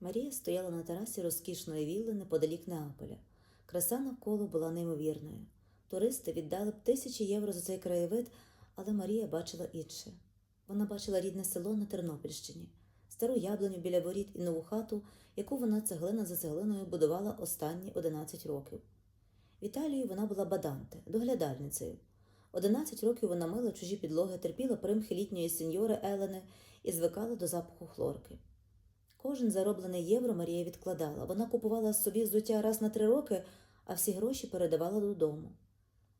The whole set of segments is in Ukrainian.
Марія стояла на терасі розкішної вілли неподалік Неаполя. Краса навколо була неймовірною. Туристи віддали б тисячі євро за цей краєвид, але Марія бачила інше. Вона бачила рідне село на Тернопільщині, стару яблуню біля воріт і нову хату, яку вона цеглина за цеглиною будувала останні 11 років. В Італії вона була баданте, доглядальницею. 11 років вона мила чужі підлоги, терпіла примхи літньої сеньори Елени і звикала до запаху хлорки. Кожен зароблений євро Марія відкладала. Вона купувала собі взуття раз на три роки, а всі гроші передавала додому.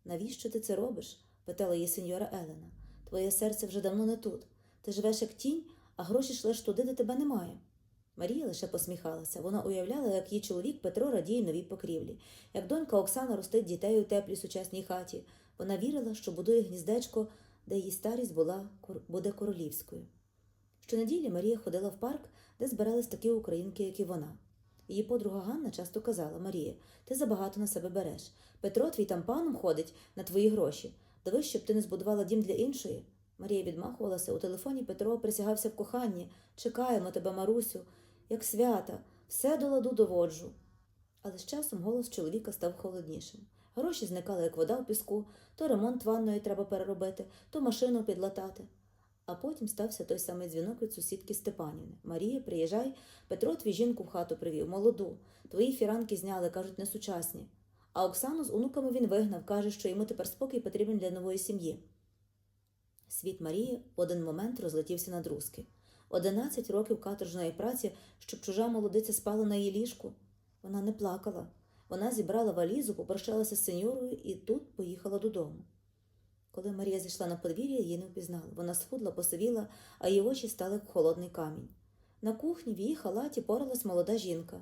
Навіщо ти це робиш? питала її сеньора Елена. Твоє серце вже давно не тут. Ти живеш як тінь, а гроші шлеш туди, де тебе немає. Марія лише посміхалася. Вона уявляла, як її чоловік Петро радіє новій покрівлі, як донька Оксана ростить дітей у теплій сучасній хаті. Вона вірила, що будує гніздечко, де її старість була, буде королівською. Щонеділі Марія ходила в парк, де збирались такі українки, як і вона. Її подруга Ганна часто казала Марія, ти забагато на себе береш. Петро твій там паном ходить на твої гроші. Дивись, щоб ти не збудувала дім для іншої. Марія відмахувалася у телефоні. Петро присягався в коханні. Чекаємо тебе, Марусю, як свята, все до ладу доводжу. Але з часом голос чоловіка став холоднішим. Гроші зникали, як вода в піску, то ремонт ванної треба переробити, то машину підлатати. А потім стався той самий дзвінок від сусідки Степанівни. Марія, приїжджай, Петро твій жінку в хату привів, молоду. Твої фіранки зняли, кажуть, несучасні. А Оксану з онуками він вигнав, каже, що йому тепер спокій потрібен для нової сім'ї. Світ Марії в один момент розлетівся на друзки. Одинадцять років каторжної праці, щоб чужа молодиця спала на її ліжку. Вона не плакала. Вона зібрала валізу, попрощалася з сеньорою і тут поїхала додому. Коли Марія зійшла на подвір'я, її не впізнали. Вона схудла, посивіла, а її очі стали як холодний камінь. На кухні в її халаті поралась молода жінка.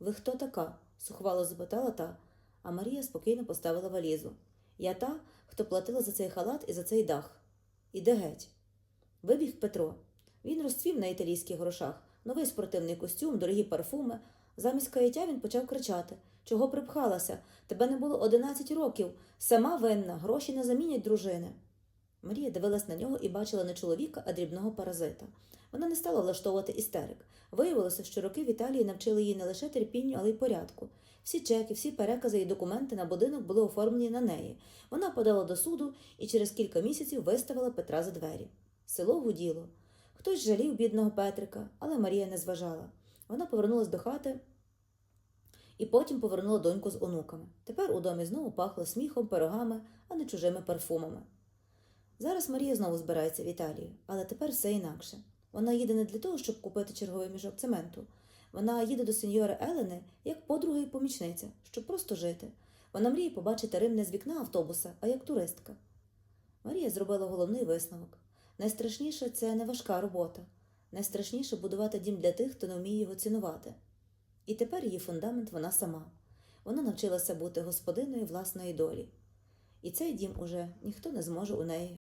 Ви хто така? сухвало запитала та, а Марія спокійно поставила валізу. Я та, хто платила за цей халат і за цей дах. Іде геть. Вибіг Петро. Він розцвів на італійських грошах, новий спортивний костюм, дорогі парфуми. Замість каяття він почав кричати Чого припхалася? Тебе не було одинадцять років. Сама винна, гроші не замінять дружини. Марія дивилась на нього і бачила не чоловіка, а дрібного паразита. Вона не стала влаштовувати істерик. Виявилося, що роки в Італії навчили її не лише терпінню, але й порядку. Всі чеки, всі перекази і документи на будинок були оформлені на неї. Вона подала до суду і через кілька місяців виставила Петра за двері. Село гуділо. Хтось жалів бідного Петрика, але Марія не зважала. Вона повернулась до хати і потім повернула доньку з онуками. Тепер у домі знову пахло сміхом, пирогами, а не чужими парфумами. Зараз Марія знову збирається в Італію, але тепер все інакше. Вона їде не для того, щоб купити черговий мішок цементу. Вона їде до сеньори Елени як подруга і помічниця, щоб просто жити. Вона мріє побачити Рим не з вікна автобуса, а як туристка. Марія зробила головний висновок. Найстрашніше це не важка робота. Найстрашніше будувати дім для тих, хто не вміє його цінувати. І тепер її фундамент вона сама. Вона навчилася бути господиною власної долі. І цей дім уже ніхто не зможе у неї